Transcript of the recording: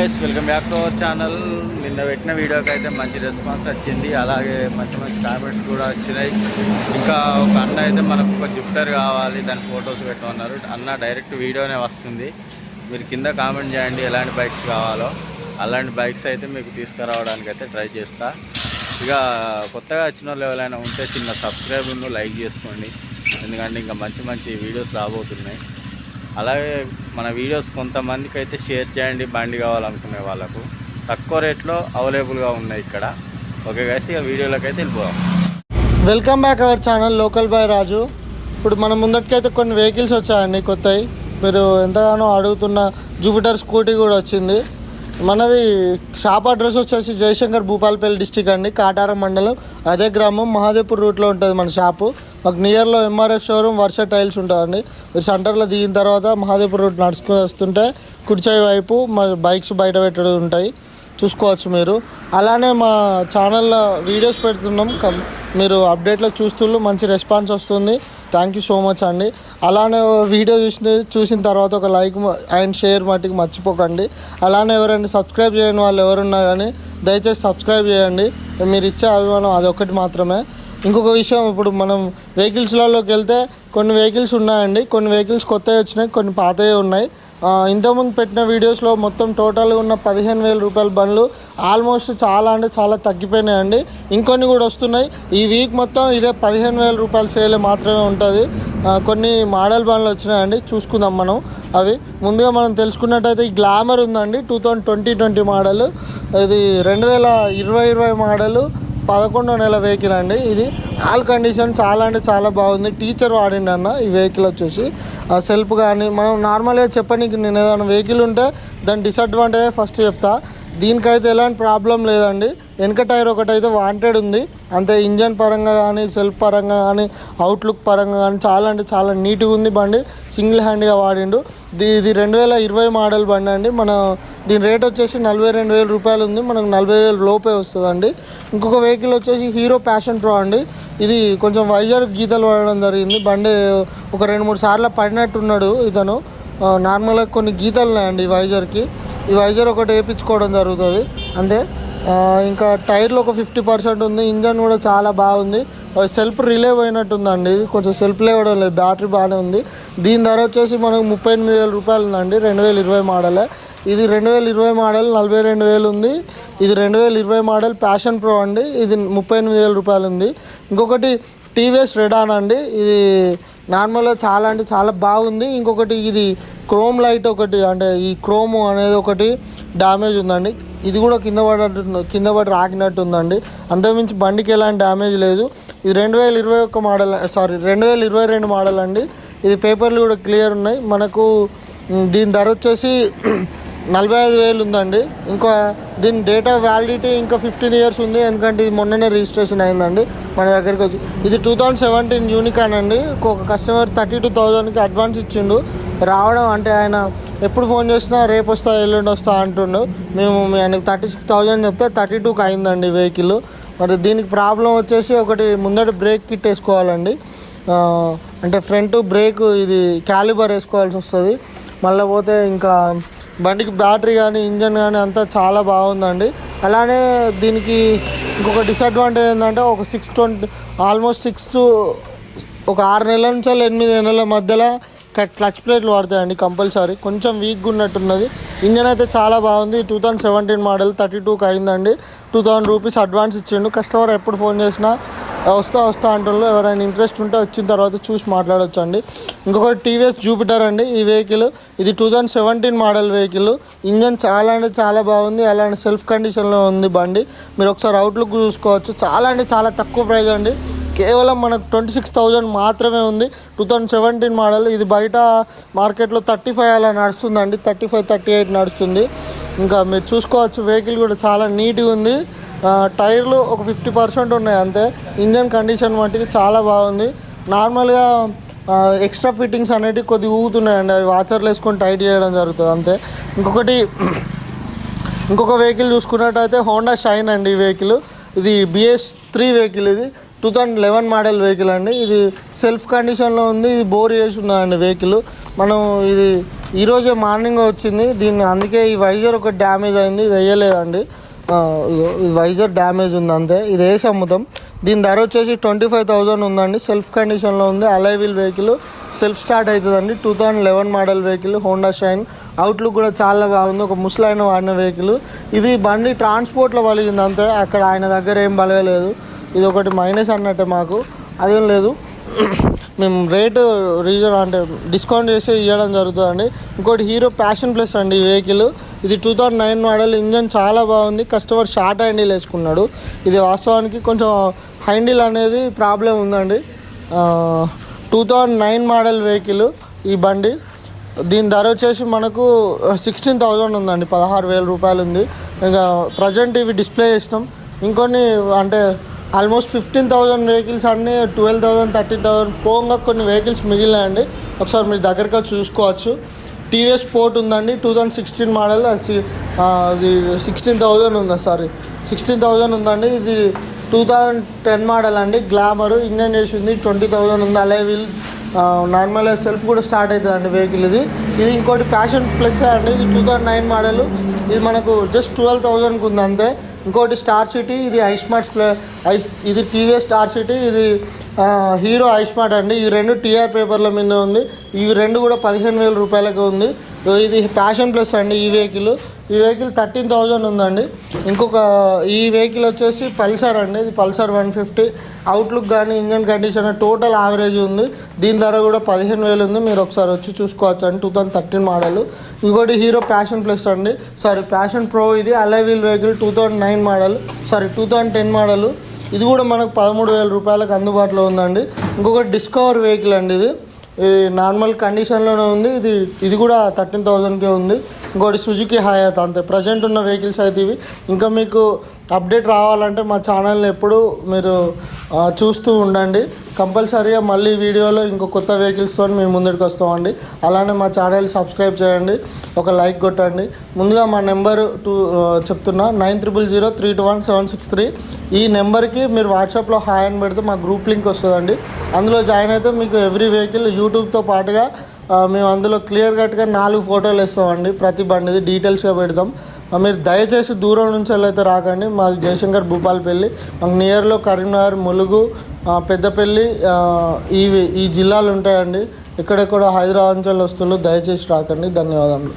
Guys welcome back to our channel నిన్న పెట్టిన వీడియోకి అయితే మంచి రెస్పాన్స్ వచ్చింది. అలాగే మంచి మంచి కామెంట్స్ కూడా వచ్చినాయి. ఇంకా ఒక అన్న అయితే మనకు ఒక జుప్టర్ కావాలి దాని ఫొటోస్ పెట్టమన్నారు. అన్న డైరెక్ట్ వీడియోనే వస్తుంది. మీరు కింద కామెంట్ చేయండి ఎలాంటి బైక్స్ కావాలో. అలాంటి బైక్స్ అయితే మీకు తీసుకురావడానికి అయితే ట్రై చేస్తా. ఇక కొత్తగా వచ్చిన వాళ్ళు ఎవరైనా ఉంటే చిన్న సబ్స్క్రైబ్ను లైక్ చేసుకోండి. ఎందుకంటే ఇంకా మంచి మంచి వీడియోస్ రాబోతున్నాయి. అలాగే మన వీడియోస్ కొంతమందికి అయితే షేర్ చేయండి బండి కావాలనుకునే వాళ్ళకు. తక్కువ రేట్లో అవైలబుల్గా ఉన్నాయి ఇక్కడ. ఓకే గైస్ ఇక వీడియోలోకి అయితే వెళ్ళిపోదాం. Welcome back our channel local boy Raju ఇప్పుడు మన ముందటికైతే కొన్ని వెహికల్స్ వచ్చాయండి కొత్తవి. మీరు ఎంతగానో అడుగుతున్న జూపిటర్ స్కూటీ కూడా వచ్చింది. మనది షాప్ అడ్రస్ వచ్చేసి జయశంకర్ భూపాలపల్లి డిస్టిక్ అండి. కాటారం మండలం. అదే గ్రామం మహాదేవ్పూర్ రూట్లో ఉంటుంది మన షాపు. మాకు నియర్లో ఎంఆర్ఎఫ్ షోరూమ్ వర్ష టైల్స్ ఉంటుందండి మీరు సెంటర్లో దిగిన తర్వాత మహాదేవ్పూర్ రూట్ నడుచుకుని వస్తుంటే కుడిచేయి వైపు మా బైక్స్ బయట పెట్టడం ఉంటాయి. చూసుకోవచ్చు మీరు. అలానే మా ఛానల్లో వీడియోస్ పెడుతున్నాం. కం మీరు అప్డేట్లో చూస్తుళ్ళు మంచి రెస్పాన్స్ వస్తుంది. థ్యాంక్ యూ సో మచ్ అండి. అలానే వీడియో చూసిన చూసిన తర్వాత ఒక లైక్ అండ్ షేర్ మట్టుకు మర్చిపోకండి. అలానే ఎవరైనా సబ్స్క్రైబ్ చేయని వాళ్ళు ఎవరున్నా కానీ దయచేసి సబ్స్క్రైబ్ చేయండి. మీరు ఇచ్చే అభిమానం అదొకటి మాత్రమే. ఇంకొక విషయం ఇప్పుడు మనం వెహికల్స్లలోకి వెళ్తే కొన్ని వెహికల్స్ ఉన్నాయండి. కొన్ని వెహికల్స్ కొత్తవి వచ్చినాయి కొన్ని పాతవి ఉన్నాయి. ఇంతకుముందు పెట్టిన వీడియోస్లో మొత్తం టోటల్గా ఉన్న పదిహేను వేల రూపాయల బండ్లు ఆల్మోస్ట్ చాలా అంటే చాలా తగ్గిపోయినాయండి. ఇంకొన్ని కూడా వస్తున్నాయి. ఈ వీక్ మొత్తం ఇదే పదిహేను వేల రూపాయల సేల్ మాత్రమే ఉంటుంది. కొన్ని మోడల్ బండ్లు వచ్చినాయండి. చూసుకుందాం మనం. అవి ముందుగా మనం తెలుసుకున్నట్టయితే ఈ గ్లామర్ ఉందండి. Two thousand twenty twenty model. ఇది రెండు వేల ఇరవై ఇరవై మోడలు. పదకొండో నెల వెహికల్ అండి. ఇది ఆల్ కండిషన్ చాలా అంటే చాలా బాగుంది. టీచర్ వాడిండి అన్న ఈ వెహికల్ వచ్చేసి. ఆ సెల్ఫ్ కానీ మనం నార్మల్గా చెప్పనీకి నేను ఏదైనా వెహికల్ ఉంటే దాని డిసడ్వాంటేజ్ ఫస్ట్ చెప్తా. దీనికైతే ఎలాంటి ప్రాబ్లం లేదండి. వెనక టైర్ ఒకటైతే వాంటెడ్ ఉంది. అంతే ఇంజన్ పరంగా కానీ సెల్ఫ్ పరంగా కానీ అవుట్లుక్ పరంగా కానీ చాలా అంటే చాలా నీట్గా ఉంది బండి. సింగిల్ హ్యాండ్గా వాడిండు. ఇది ఇది రెండు వేల ఇరవై మోడల్ బండి అండి. మన దీని రేట్ వచ్చేసి నలభై రెండు వేల రూపాయలు ఉంది. మనకు నలభై వేల లోపే వస్తుందండి. ఇంకొక వెహికల్ వచ్చేసి హీరో ప్యాషన్ ప్రో అండి. ఇది కొంచెం వైజర్ గీతలు పడడం జరిగింది. బండి ఒక రెండు మూడు సార్లు పడినట్టున్నాడు ఇతను. నార్మల్గా కొన్ని గీతలు ఉన్నాయండి ఈ వైజర్కి ఈ వైజర్ ఒకటి వేయించుకోవడం జరుగుతుంది. అంతే. ఇంకా టైర్లు ఒక ఫిఫ్టీ పర్సెంట్ ఉంది ఇంజన్ కూడా చాలా బాగుంది. సెల్ఫ్ రిలే పోయినట్టుందండి ఇది కొంచెం సెల్ఫ్ లేవడం లేదు బ్యాటరీ బాగానే ఉంది. దీని ధర వచ్చేసి మనకు ముప్పై ఎనిమిది వేల రూపాయలు ఉందండి రెండు వేల ఇరవై మోడలే. ఇది రెండు వేల ఇరవై మోడల్ నలభై రెండు వేలు ఉంది. ఇది రెండు వేల ఇరవై మోడల్ ప్యాషన్ ప్రో అండి ఇది ముప్పై ఎనిమిది వేల రూపాయలు ఉంది. ఇంకొకటి టీవీఎస్ రెడాన్ అండి ఇది నార్మల్గా చాలా అంటే చాలా బాగుంది. ఇంకొకటి ఇది క్రోమ్ లైట్ ఒకటి అంటే ఈ క్రోమ్ అనేది ఒకటి డ్యామేజ్ ఉందండి. ఇది కూడా కింద పడట్టు కింద పడి రాకినట్టుందండి. అంతకుమించి బండికి ఎలాంటి డ్యామేజ్ లేదు. ఇది రెండు వేల ఇరవై ఒక్క మోడల్ సారీ రెండు వేల ఇరవై రెండు మోడల్ అండి. ఇది పేపర్లు కూడా క్లియర్ ఉన్నాయి. మనకు దీని ధర వచ్చేసి నలభై ఐదు వేలు ఉందండి. ఇంకా దీని డేట్ ఆఫ్ వ్యాలిడిటీ ఇంకా ఫిఫ్టీన్ ఇయర్స్ ఉంది. ఎందుకంటే ఇది మొన్ననే రిజిస్ట్రేషన్ అయిందండి. మన దగ్గరికి వచ్చి ఇది టూ థౌజండ్ సెవెంటీన్ యూనికాన్ అండి. ఒక కస్టమర్ థర్టీ టూ థౌజండ్కి అడ్వాన్స్ ఇచ్చిండు. రావడం అంటే ఆయన ఎప్పుడు ఫోన్ చేసినా రేపు వస్తా ఎల్లుండి వస్తా అంటుండు. మేము ఆయనకు థర్టీ సిక్స్ థౌజండ్ చెప్తే థర్టీ టూకి అయిందండి వెహికల్. మరి దీనికి ప్రాబ్లం వచ్చేసి ఒకటి ముందట బ్రేక్ కిట్ వేసుకోవాలండి. అంటే ఫ్రంట్ బ్రేక్ ఇది క్యాలిబర్ వేసుకోవాల్సి వస్తుంది. మళ్ళీ పోతే ఇంకా బండికి బ్యాటరీ కానీ ఇంజన్ కానీ అంతా చాలా బాగుందండి. అలానే దీనికి ఇంకొక డిసడ్వాంటేజ్ ఏంటంటే ఒక సిక్స్ ట్వంటీ ఆల్మోస్ట్ సిక్స్ ఒక ఆరు నెలల నుంచి ఎనిమిది నెలల మధ్యలో క్లచ్ ప్లేట్లు వాడతాయండి కంపల్సరీ. కొంచెం వీక్గా ఉన్నట్టున్నది. ఇంజన్ అయితే చాలా బాగుంది. Two thousand seventeen model thirty టూకి అయిందండి. టూ థౌజండ్ రూపీస్ అడ్వాన్స్ ఇచ్చిండు. కస్టమర్ ఎప్పుడు ఫోన్ చేసినా వస్తా వస్తా అంటున్నారు ఎవరైనా ఇంట్రెస్ట్ ఉంటే వచ్చిన తర్వాత చూసి మాట్లాడవచ్చు అండి ఇంకొకటి టీవీఎస్ జూపిటర్ అండి. ఈ వెహికల్ ఇది two thousand seventeen model vehicle engine చాలా అంటే చాలా బాగుంది. అలాంటి సెల్ఫ్ కండిషన్లో ఉంది బండి. మీరు ఒకసారి అవుట్లుక్ చూసుకోవచ్చు. చాలా అంటే చాలా తక్కువ ప్రైస్ అండి. కేవలం మనకు ట్వంటీ సిక్స్ థౌజండ్ మాత్రమే ఉంది. Two thousand seventeen model. ఇది బయట మార్కెట్లో థర్టీ ఫైవ్ అలా నడుస్తుందండి. థర్టీ ఫైవ్ థర్టీ ఎయిట్ నడుస్తుంది. ఇంకా మీరు చూసుకోవచ్చు వెహికల్ కూడా చాలా నీట్గా ఉంది. టైర్లు ఒక ఫిఫ్టీ పర్సెంట్ ఉన్నాయి అంతే. ఇంజన్ కండిషన్ మట్టికి చాలా బాగుంది. నార్మల్గా ఎక్స్ట్రా ఫిట్టింగ్స్ అనేటివి కొద్దిగా ఊగుతున్నాయండి. అవి వాచర్లు వేసుకొని టైట్ చేయడం జరుగుతుంది అంతే. ఇంకొకటి ఇంకొక వెహికల్ చూసుకున్నట్టయితే హోండా షైన్ అండి ఈ వెహికల్. ఇది బిఎస్ త్రీ వెహికల్ ఇది. Two thousand eleven model vehicle అండి. ఇది సెల్ఫ్ కండిషన్లో ఉంది. ఇది బోర్ చేసి ఉన్నదండి వెహికల్. మనం ఇది ఈరోజే మార్నింగ్ వచ్చింది. దీన్ని అందుకే ఈ వైజర్ ఒక డ్యామేజ్ అయింది. ఇది వేయలేదండి. వైజర్ డ్యామేజ్ ఉంది అంతే. ఇది వేసి అమ్ముతాం. దీని ధర వచ్చేసి ట్వంటీ ఫైవ్ థౌజండ్ ఉందండి. సెల్ఫ్ కండిషన్లో ఉంది. Alloy wheel vehicle. Self start అవుతుందండి. Two thousand eleven model vehicle. Honda Shine. Outlook కూడా చాలా బాగుంది. ఒక ముసలాయన వాడిన వెహికల్. ఇది బండి ట్రాన్స్పోర్ట్లో పలిగింది అంతే. అక్కడ ఆయన దగ్గర ఏం బలగలేదు ఇది ఒకటి మైనస్ అన్నట్టే మాకు. అదేం లేదు. మేము రేటు రీజన్ అంటే డిస్కౌంట్ చేసి ఇవ్వడం జరుగుతుందండి. ఇంకోటి హీరో ప్యాషన్ ప్లస్ అండి ఈ వెహికల్ ఇది two thousand nine model engine చాలా బాగుంది. కస్టమర్ షార్ట్ హ్యాండిల్ వేసుకున్నాడు. ఇది వాస్తవానికి కొంచెం హ్యాండిల్ అనేది ప్రాబ్లం ఉందండి. Two thousand nine model vehicle ఈ బండి. దీని ధర వచ్చేసి మనకు సిక్స్టీన్ థౌజండ్ ఉందండి. పదహారు వేల రూపాయలు ఉంది ఇంకా ప్రజెంట్ ఇవి డిస్ప్లే చేసినాం. ఇంకొన్ని అంటే ఆల్మోస్ట్ ఫిఫ్టీన్ థౌజండ్ వెహికల్స్ అన్నీ ట్వెల్వ్ థౌజండ్ థర్టీన్ థౌజండ్ పోగా కొన్ని వెహికల్స్ మిగిలినాయండి. ఒకసారి మీరు దగ్గరగా చూసుకోవచ్చు. టీవీఎస్ పోర్ట్ ఉందండి టూ థౌజండ్ సిక్స్టీన్ మోడల్. అది సిక్స్టీన్ థౌజండ్ ఉందా సారీ. సిక్స్టీన్ థౌజండ్ ఉందండి. ఇది టూ థౌజండ్ టెన్ మోడల్ అండి. గ్లామర్ ఇంజన్ చేసింది ట్వంటీ థౌజండ్ ఉంది. అలే వీల్ నార్మల్ సెల్ఫ్ కూడా స్టార్ట్ అవుతుంది అండి వెహికల్ ఇది. ఇది ఇంకోటి ప్యాషన్ ప్లస్ అండి ఇది టూ థౌజండ్ నైన్ మోడల్ ఇది మనకు జస్ట్ ట్వెల్వ్ థౌజండ్కి ఉంది అంతే ఇంకోటి స్టార్ సిటీ ఇది ఐస్మార్ట్ ప్లే ఐ ఇది టీవీఎస్ స్టార్ సిటీ ఇది హీరో ఐస్మార్ట్ అండి. ఈ రెండు టీఆర్ పేపర్ల మీద ఉంది. ఇవి రెండు కూడా పదిహేను వేల రూపాయలకే ఉంది. ఇది ప్యాషన్ ప్లస్ అండి ఈ వెహికల్ ఈ వెహికల్ థర్టీన్ థౌజండ్ ఉందండి. ఇంకొక ఈ వెహికల్ వచ్చేసి పల్సర్ అండి. ఇది పల్సర్ వన్ ఫిఫ్టీ అవుట్లుక్ కానీ ఇంజన్ కండిషన్ టోటల్ యావరేజ్ ఉంది. దీని ధర కూడా పదిహేను వేలు ఉంది. మీరు ఒకసారి వచ్చి చూసుకోవచ్చు అండి. టూ థౌజండ్ థర్టీన్ మోడల్ ఇంకోటి హీరో ప్యాషన్ ప్లస్ అండి. సారీ ప్యాషన్ ప్రో ఇది. Alloy wheel vehicle two thousand nine model sorry two thousand ten model ఇది కూడా మనకు పదమూడు వేల రూపాయలకు అందుబాటులో ఉందండి. ఇంకొకటి డిస్కవర్ వెహికల్ అండి ఇది ఇది. నార్మల్ కండిషన్లోనే ఉంది. ఇది ఇది కూడా థర్టీన్ థౌజండ్కే ఉంది. ఇంకోటి సుజుకి హయాత్ అంతే ప్రజెంట్ ఉన్న వెహికల్స్ అయితే ఇవి. ఇంకా మీకు అప్డేట్ రావాలంటే మా ఛానల్ని ఎప్పుడు మీరు చూస్తూ ఉండండి. కంపల్సరీగా మళ్ళీ వీడియోలో ఇంకో కొత్త వెహికల్స్తో మేము ముందరికి వస్తామండి. అలానే మా ఛానల్ సబ్స్క్రైబ్ చేయండి. ఒక లైక్ కొట్టండి. ముందుగా మా నెంబర్ టూ చెప్తున్నా nine triple zero three two one seven six three ఈ నెంబర్కి మీరు వాట్సాప్లో హాయ్ అని పెడితే మా గ్రూప్ లింక్ వస్తుందండి. అందులో జాయిన్ అయితే మీకు ఎవ్రీ వెహికల్ యూట్యూబ్తో పాటుగా మేము అందులో క్లియర్ కట్గా నాలుగు ఫోటోలు ఇస్తామండి. ప్రతి బండిది డీటెయిల్స్గా పెడతాం. మీరు దయచేసి దూరం నుంచి వెళ్ళైతే రాకండి. మాది జయశంకర్ భూపాలపల్లి మాకు నియర్లో కరీంనగర్ ములుగు పెద్దపల్లి ఇవి ఈ ఈ జిల్లాలు ఉంటాయండి. ఎక్కడెక్కడ హైదరాబాద్ నుంచి వస్తువులు దయచేసి రాకండి. ధన్యవాదములు.